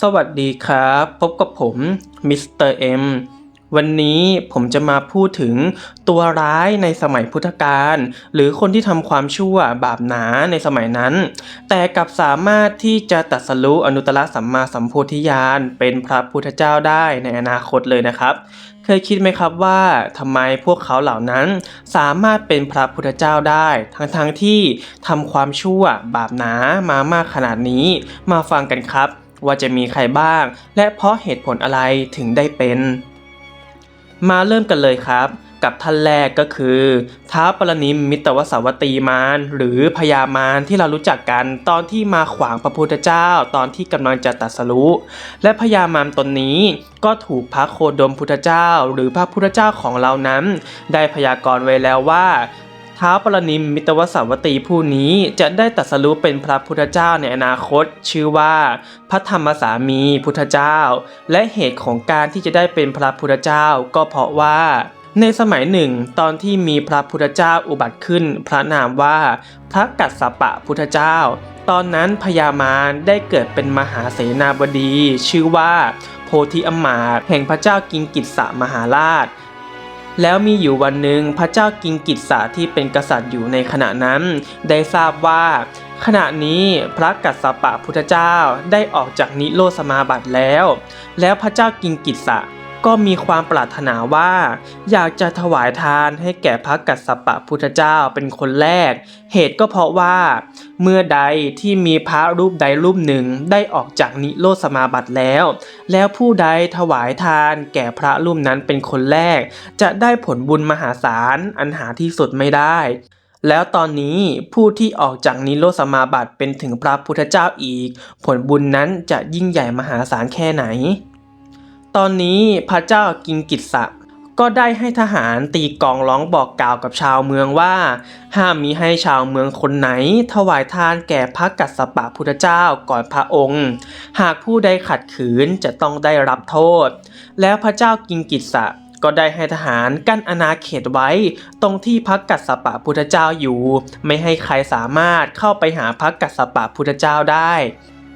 สวัสดีครับ พบกับผมมิสเตอร์เอ็มวันนี้ผมจะมาพูดถึงตัวร้ายในสมัยพุทธกาลหรือคนที่ทำความชั่วบาปหนาในสมัยนั้น แต่กลับสามารถที่จะตัดสรู้อนุตตรสัมมาสัมโพธิญาณเป็นพระพุทธเจ้าได้ในอนาคตเลยนะครับ เคยคิดไหมครับว่าทำไมพวกเขาเหล่านั้นสามารถเป็นพระพุทธเจ้าได้ ทั้งๆทที่ทำความชั่วบาปหนามามากขนาดนี้มาฟังกันครับ ว่าจะมีใครบ้าง และเพราะเหตุผลอะไรถึงได้เป็น มาเริ่มกันเลยครับ กับท่านแรกก็คือท้าวปรนิมมิตรวสาวัตีมารหรือพญามารที่เรารู้จักกันตอนที่มาขวางพระพุทธเจ้าตอนที่กำลังจะตรัสรู้และพญามารตนนี้ก็ถูกพระโคดมพุทธเจ้า หรือพระพุทธเจ้าของเรานั้น ได้พยากรณ์ไว้แล้วว่า ท้าวปรนิมมิตวสาวัตตีผู้นี้จะได้ตรัสรู้เป็นพระพุทธเจ้าในอนาคต ชื่อว่าพระธรรมสามีพุทธเจ้า และเหตุของการที่จะได้เป็นพระพุทธเจ้าก็เพราะว่าในสมัยหนึ่ง ตอนที่มีพระพุทธเจ้าอุบัติขึ้น พระนามว่า พระกัสสปะพุทธเจ้า ตอนนั้นพญามารได้เกิดเป็นมหาเสนาบดี ชื่อว่า โพธิอมาตแห่งพระเจ้ากิงกิจสมหาราช แล้วมีอยู่วันหนึ่งพระเจ้ากิงกิจสาที่เป็นกษัตริย์อยู่ในขณะนั้น ได้ทราบว่า ขณะนี้พระกัสสปะพุทธเจ้าได้ออกจากนิโรธสมาบัติแล้ว แล้วพระเจ้ากิงกิจสะ ก็มีความปรารถนาว่า อยากจะถวายทานให้แก่พระกัสสปะพุทธเจ้าเป็นคนแรก เหตุก็เพราะว่า เมื่อใดที่มีพระรูปใดรูปหนึ่งได้ออกจากนิโรธสมาบัติแล้ว แล้วผู้ใดถวายทานแก่พระรูปนั้นเป็นคนแรก จะได้ผลบุญมหาศาลอันหาที่สุดไม่ได้แล้วตอนนี้ผู้ที่ออกจากนิโรธสมาบัติเป็นถึงพระพุทธเจ้าอีก ผลบุญนั้นจะยิ่งใหญ่มหาศาลแค่ไหน ตอนนี้พระเจ้ากิงกิจสะก็ได้ให้ทหารตีกองร้องบอกกล่าวกับชาวเมืองว่า ห้ามมีให้ชาวเมืองคนไหน ถวายทานแก่พระกัสสปะพุทธเจ้าก่อนพระองค์ หากผู้ใดขัดขืนจะต้องได้รับโทษ แล้วพระเจ้ากิงกิจสะก็ได้ให้ทหารกั้นอาณาเขตไว้ ตรงที่พระกัสสปะพุทธเจ้าอยู่ ไม่ให้ใครสามารถเข้าไปหาพระกัสสปะพุทธเจ้าได้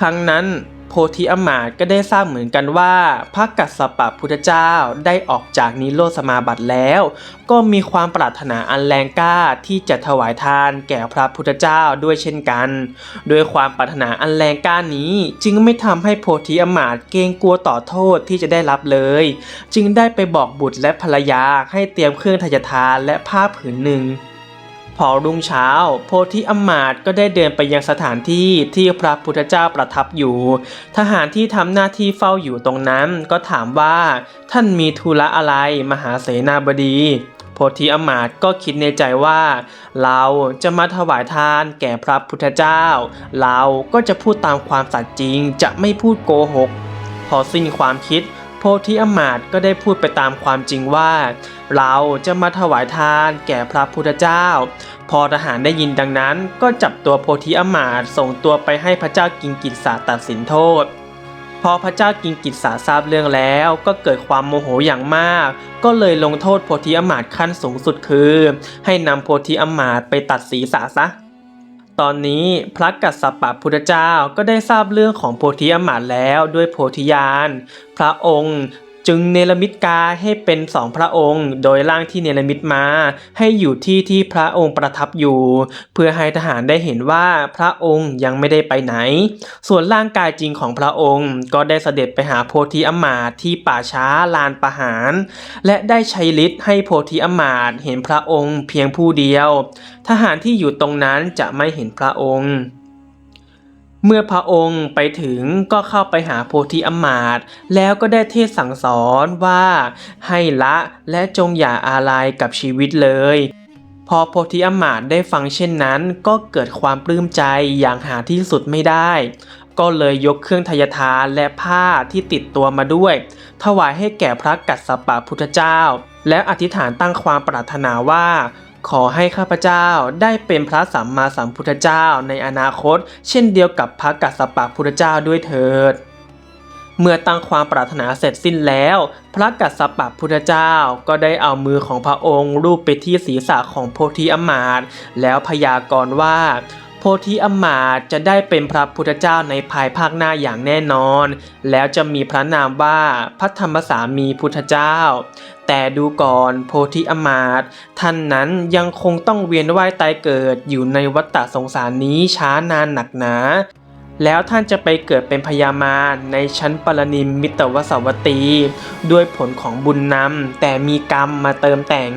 ครั้งนั้น โพธิอมาตก็ได้ทราบเหมือนกันว่าพระกัสสปะพุทธเจ้าได้ออกจากนิโรธสมาบัติแล้ว ก็มีความปรารถนาอันแรงกล้าที่จะถวายทานแก่พระพุทธเจ้าด้วยเช่นกันด้วยความปรารถนาอันแรงกล้านี้จึงไม่ทำให้โพธิอมาตเกรงกลัวต่อโทษที่จะได้รับเลย จึงได้ไปบอกบุตรและภรรยาให้เตรียมเครื่องทายทานและผ้าผืนหนึ่ง พอรุ่งเช้า โพธิอมาตก็ได้เดินไปยังสถานที่ที่พระพุทธเจ้าประทับอยู่ ทหารที่ทำหน้าที่เฝ้าอยู่ตรงนั้นก็ถามว่า ท่านมีธุระอะไรมหาเสนาบดี โพธิอมาตก็คิดในใจว่า เราจะมาถวายทานแก่พระพุทธเจ้า เราก็จะพูดตามความสัตย์จริงจะไม่พูดโกหก พอสิ้นความคิด พธิอมาตย์ก็ได้พูดไปตามความจริงว่า เราจะมาถวายทานแก่พระพุทธเจ้า พอทหารได้ยินดังนั้น ก็จับตัวโพธิอมาตย์ส่งตัวไปให้พระเจ้ากิงกิจสาตัดสินโทษ พอพระเจ้ากิงกิจสาทราบเรื่องแล้วก็เกิดความโมโหอย่างมาก ก็เลยลงโทษโพธิอมาตย์ขั้นสูงสุดคือ ให้นำโพธิอมาตย์ไปตัดศีรษะซะ ตอนนี้พระกัสสปะพุทธเจ้าก็ได้ทราบเรื่องของโพธิอมาตแล้วด้วยโพธิญาณพระองค์ จึงเนรมิตกายให้เป็นสองพระองค์ โดยร่างที่เนรมิตมาให้อยู่ที่ที่พระองค์ประทับอยู่ เพื่อให้ทหารได้เห็นว่าพระองค์ยังไม่ได้ไปไหน ส่วนร่างกายจริงของพระองค์ก็ได้เสด็จไปหาโพธิอมาตที่ป่าช้าลานประหาร และได้ใช้ฤทธิ์ให้โพธิอมาตเห็นพระองค์เพียงผู้เดียว ทหารที่อยู่ตรงนั้นจะไม่เห็นพระองค์ เมื่อพระองค์ไปถึงก็เข้าไปหาโพธิอมาตย์แล้วก็ได้เทศสั่งสอนว่าให้ละและจงอย่าอาลัยกับชีวิตเลย พอโพธิอมาตย์ได้ฟังเช่นนั้น ก็เกิดความปลื้มใจอย่างหาที่สุดไม่ได้ ก็เลยยกเครื่องทายทานและผ้าที่ติดตัวมาด้วย ถวายให้แก่พระกัสสปะพุทธเจ้า แล้วอธิษฐานตั้งความปรารถนาว่า ขอให้ข้าพเจ้าได้เป็นพระสัมมาสัมพุทธเจ้าในอนาคต เช่นเดียวกับพระกัสสปะพุทธเจ้าด้วยเถิด เมื่อตั้งความปรารถนาเสร็จสิ้นแล้ว พระกัสสปะพุทธเจ้าก็ได้เอามือของพระองค์ลูบไปที่ศีรษะของโพธิอมาตย์แล้วพยากรณ์ว่าโพธิอมาตย์จะได้เป็นพระพุทธเจ้าในภายภาคหน้าอย่างแน่นอน แล้วจะมีพระนามว่าพระธรรมสามีพุทธเจ้า แต่ดูก่อนโพธิอมาตท่านนั้นยังคงต้องเวียนว่ายตายเกิดอยู่ในวัฏฏะสงสารนี้ช้านานหนักหนา แล้วท่านจะไปเกิดเป็นพญามารในชั้นปรนิมมิตวสวัตตี ด้วยผลของบุญนำแต่มีกรรมมาเติมแต่ง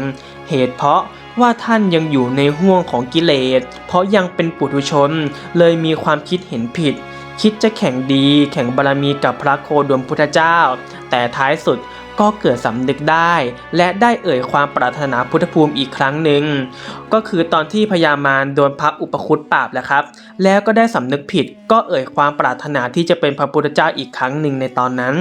เหตุเพราะว่าท่านยังอยู่ในห่วงของกิเลส เพราะยังเป็นปุถุชน เลยมีความคิดเห็นผิด คิดจะแข่งดีแข่งบารมีกับพระโคดมพุทธเจ้า แต่ท้ายสุด ก็เกิดสำนึกได้ และได้เอ่ยความปรารถนาพุทธภูมิอีกครั้งหนึ่ง ก็คือตอนที่พญามารโดนพับอุปคุตปราบแหละครับ แล้วก็ได้สำนึกผิด ก็เอ่ยความปรารถนาที่จะเป็นพระพุทธเจ้าอีกครั้งหนึ่งในตอนนั้น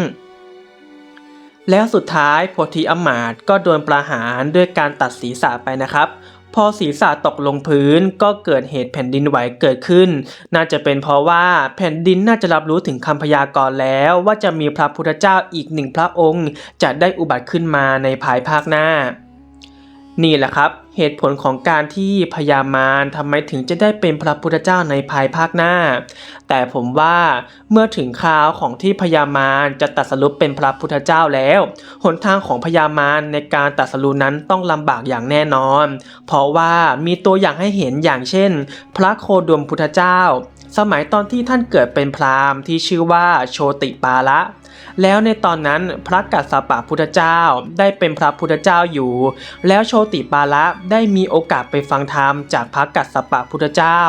แล้วสุดท้ายโพธิอมาตก็โดนประหารด้วยการตัดศีรษะไปนะครับ พอศีรษะตกลงพื้นก็เกิดเหตุแผ่นดินไหวเกิดขึ้น น่าจะเป็นเพราะว่าแผ่นดินน่าจะรับรู้ถึงคำพยากรณ์แล้วว่าจะมีพระพุทธเจ้าอีกหนึ่งพระองค์ จะได้อุบัติขึ้นมาในภายภาคหน้า นี่แหละครับ เหตุผลของการที่พญามารทำไมถึงจะได้เป็นพระพุทธเจ้าในภายภาคหน้า แต่ผมว่าเมื่อถึงคราวของที่พญามารจะตัดสรุปเป็นพระพุทธเจ้าแล้ว หนทางของพญามารในการตัดสรุนั้นต้องลำบากอย่างแน่นอน เพราะว่ามีตัวอย่างให้เห็นอย่างเช่น พระโคดมพุทธเจ้า สมัยตอนที่ท่านเกิดเป็นพราหมณ์ที่ชื่อว่าโชติปาละ แล้วในตอนนั้นพระกัสสปะพุทธเจ้าได้เป็นพระพุทธเจ้าอยู่ แล้วโชติปาละได้มีโอกาสไปฟังธรรมจากพระกัสสปะพุทธเจ้า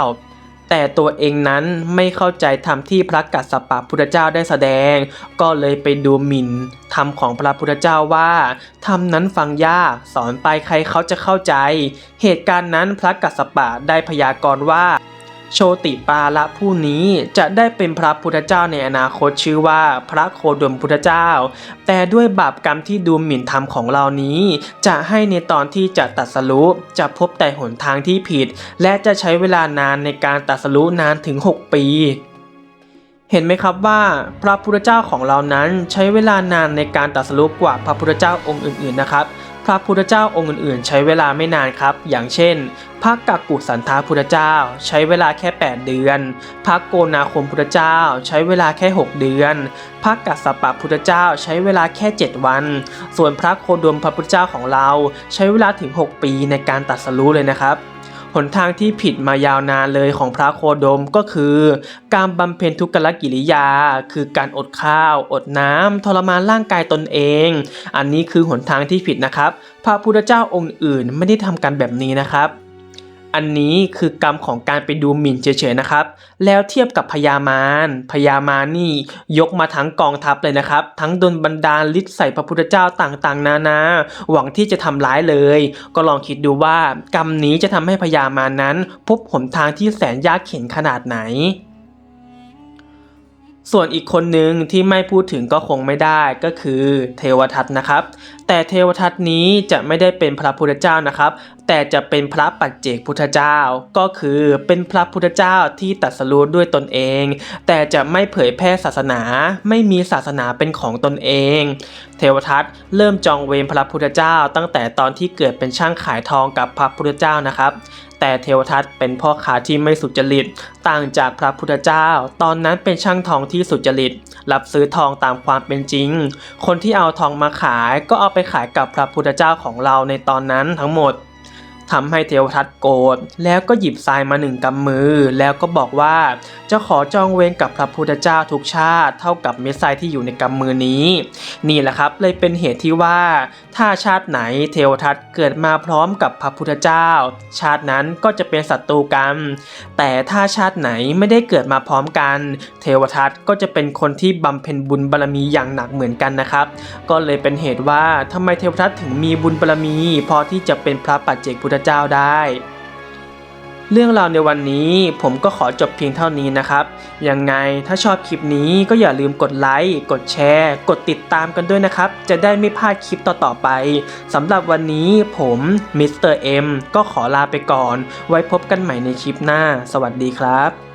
แต่ตัวเองนั้นไม่เข้าใจธรรมที่พระกัสสปะพุทธเจ้าได้แสดง ก็เลยไปดูหมิ่นธรรมของพระพุทธเจ้าว่าธรรมนั้นฟังยากสอนไปใครเขาจะเข้าใจ เหตุการณ์นั้นพระกัสสปะได้พยากรณ์ว่า โชติปาละผู้นี้จะได้เป็นพระพุทธเจ้าในอนาคตชื่อว่าพระโคดมพุทธเจ้า แต่ด้วยบาปกรรมที่ดูหมิ่นธรรมของเรานี้ จะให้ในตอนที่จะตัดสรุจะพบแต่หนทางที่ผิด และจะใช้เวลานานในการตัดสรุนานถึง 6 ปีเห็นไหมครับว่าพระพุทธเจ้าของเรานั้นใช้เวลานานในการตรัสรู้กว่าพระพุทธเจ้าองค์อื่นๆนะครับ พระพุทธเจ้าองค์อื่นๆ ใช้เวลาไม่นานครับ อย่างเช่น พระกักกุสันทาพุทธเจ้า ใช้เวลาแค่ 8 เดือน พระโกนาคมพุทธเจ้า ใช้เวลาแค่ 6 เดือน พระกัสสปะพุทธเจ้าใช้เวลาแค่ 7 วัน ส่วนพระโคดมพระพุทธเจ้าของเรา ใช้เวลาถึง 6 ปีในการตัดสรู้เลยนะครับ หนทางที่ผิดมายาวนานเลยของพระโคดมก็คือ การบำเพ็ญทุกขกิริยา คือการอดข้าว อดน้ำทรมานร่างกายตนเอง อันนี้คือหนทางที่ผิดนะครับ พระพุทธเจ้าองค์อื่นไม่ได้ทำกันแบบนี้นะครับ อันนี้คือกรรมของการไปดูหมิ่นเฉยๆนะครับ แล้วเทียบกับพญามารพญามารนี่ยกมาทั้งกองทัพเลยนะครับ ทั้งดนบันดาลฤทธิ์ใส่พระพุทธเจ้าต่างๆ นานา หวังที่จะทำร้ายเลย ก็ลองคิดดูว่ากรรมนี้จะทำให้พญามารนั้น พบหนทางที่แสนยากเข็นขนาดไหน ส่วนอีกคนหนึ่งที่ไม่พูดถึงก็คงไม่ได้ก็คือเทวทัตนะครับ แต่เทวทัตนี้จะไม่ได้เป็นพระพุทธเจ้านะครับ แต่จะเป็นพระปัจเจกพุทธเจ้า ก็คือเป็นพระพุทธเจ้าที่ตรัสรู้ด้วยตนเอง แต่จะไม่เผยแพร่ศาสนา ไม่มีศาสนาเป็นของตนเอง เทวทัตเริ่มจองเวรพระพุทธเจ้าตั้งแต่ตอนที่เกิดเป็นช่างขายทองกับพระพุทธเจ้านะครับแต่เทวทัตเป็นพ่อค้าที่ไม่สุจริต ต่างจากพระพุทธเจ้า ตอนนั้นเป็นช่างทองที่สุจริต รับซื้อทองตามความเป็นจริง คนที่เอาทองมาขายก็เอาไปขายกับพระพุทธเจ้าของเราในตอนนั้นทั้งหมด ทำให้เทวทัตโกรธแล้วก็หยิบทรายมาหนึ่งกำมือ แล้วก็บอกว่าจะขอจองเวรกับพระพุทธเจ้าทุกชาติ เท่ากับเม็ดทรายที่อยู่ในกำมือนี้ นี่แหละครับเลยเป็นเหตุที่ว่า ถ้าชาติไหนเทวทัตเกิดมาพร้อมกับพระพุทธเจ้า ชาตินั้นก็จะเป็นศัตรูกัน แต่ถ้าชาติไหนไม่ได้เกิดมาพร้อมกัน เทวทัตก็จะเป็นคนที่บำเพ็ญบุญบารมีอย่างหนักเหมือนกันนะครับ ก็เลยเป็นเหตุว่าทำไมเทวทัตถึงมีบุญบารมี พอที่จะเป็นพระปัจเจกพุทธธเจ้าได้ เรื่องราวในวันนี้ผมก็ขอจบเพียงเท่านี้นะครับ ยังไงถ้าชอบคลิปนี้ก็อย่าลืมกดไลค์ กดแชร์ กดติดตามกันด้วยนะครับ จะได้ไม่พลาดคลิปต่อๆไปสำหรับวันนี้ผมมิสเตอร์เอ็มก็ขอลาไปก่อน ไว้พบกันใหม่ในคลิปหน้า สวัสดีครับ